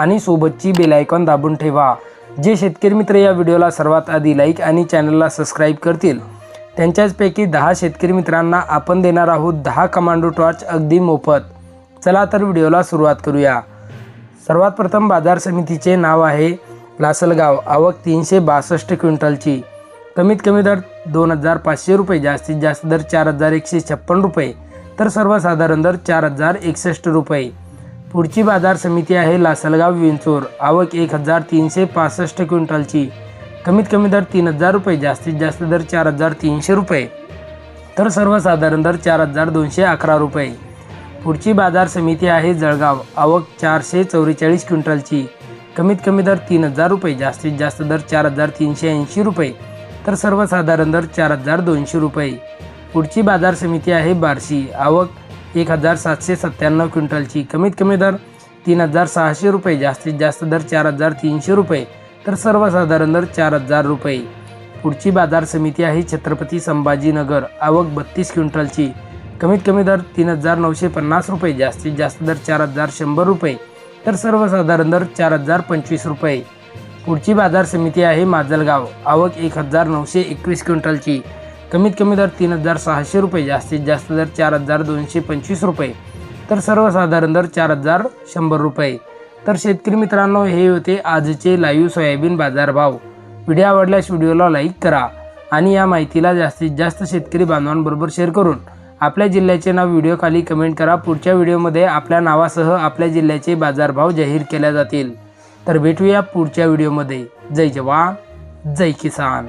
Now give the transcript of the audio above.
आणि सोबतची बेलायकॉन दाबून ठेवा. जे शेतकरी मित्र या व्हिडिओला सर्वात आधी लाईक आणि चॅनलला सबस्क्राईब करतील त्यांच्याचपैकी दहा शेतकरी मित्रांना आपण देणार आहोत दहा कमांडो टॉर्च अगदी मोफत. चला तर व्हिडिओला सुरुवात करूया. सर्वात प्रथम बाजार समितीचे नाव आहे लासलगाव आवक तीनशे बासष्ट क्विंटलची. कमीत कमी दर दोन हजार पाचशे रुपये जास्तीत जास्त दर चार हजार एकशे छप्पन रुपये तर सर्वसाधारण दर चार हजार एकसष्ट रुपये. पुढची बाजार समिती आहे लासलगाव विंचूर. आवक एक हजार तीनशे पासष्ट क्विंटलची. कमीत कमी दर तीन हजार रुपये जास्तीत जास्त दर चार हजार तीनशे रुपये. तर सर्वसाधारण दर चार हजार दोनशे अकरा रुपये. पुढची बाजार समिती आहे जळगाव. आवक चारशे चौवेचाळीस क्विंटलची. कमीत कमी दर तीन हजार रुपये जास्तीत जास्त दर चार हजार तीनशे ऐंशी रुपये. तर सर्वसाधारण दर चार हजार दोनशे रुपये. पुढची बाजार समिती आहे बार्शी. आवक एक हजार सातशे सत्त्याण्णव क्विंटलची कमीत कमी दर तीन हजार सहाशे रुपये जास्तीत जास्त दर चार हजार तीनशे रुपये तर सर्वसाधारण दर चार हजार रुपये. पुढची बाजार समिती आहे छत्रपती संभाजीनगर आवक बत्तीस क्विंटलची. कमीत कमी दर तीन हजार नऊशे पन्नास रुपये जास्तीत जास्त दर चार हजार शंभर रुपये तर सर्वसाधारण दर चार हजार पंचवीस रुपये. पुढची बाजार समिती आहे माजलगाव आवक एक हजार नऊशे एकवीस क्विंटलची. कमीत कमी दर तीन हजार सहाशे रुपये जास्तीत जास्त दर चार हजार दोनशे पंचवीस रुपये. तर सर्वसाधारण दर चार हजार शंभर रुपये. तर शेतकरी मित्रांनो हे होते आजचे लाईव्ह सोयाबीन बाजारभाव. व्हिडिओ आवडल्यास व्हिडिओला लाईक करा आणि या माहितीला जास्तीत जास्त शेतकरी बांधवांबरोबर शेअर करून आपल्या जिल्ह्याचे नाव व्हिडिओ खाली कमेंट करा. पुढच्या व्हिडिओमध्ये आपल्या नावासह आपल्या जिल्ह्याचे बाजारभाव जाहीर केल्या जातील. तर भेटूया पुढच्या व्हिडिओमध्ये. जय जवान जय किसान.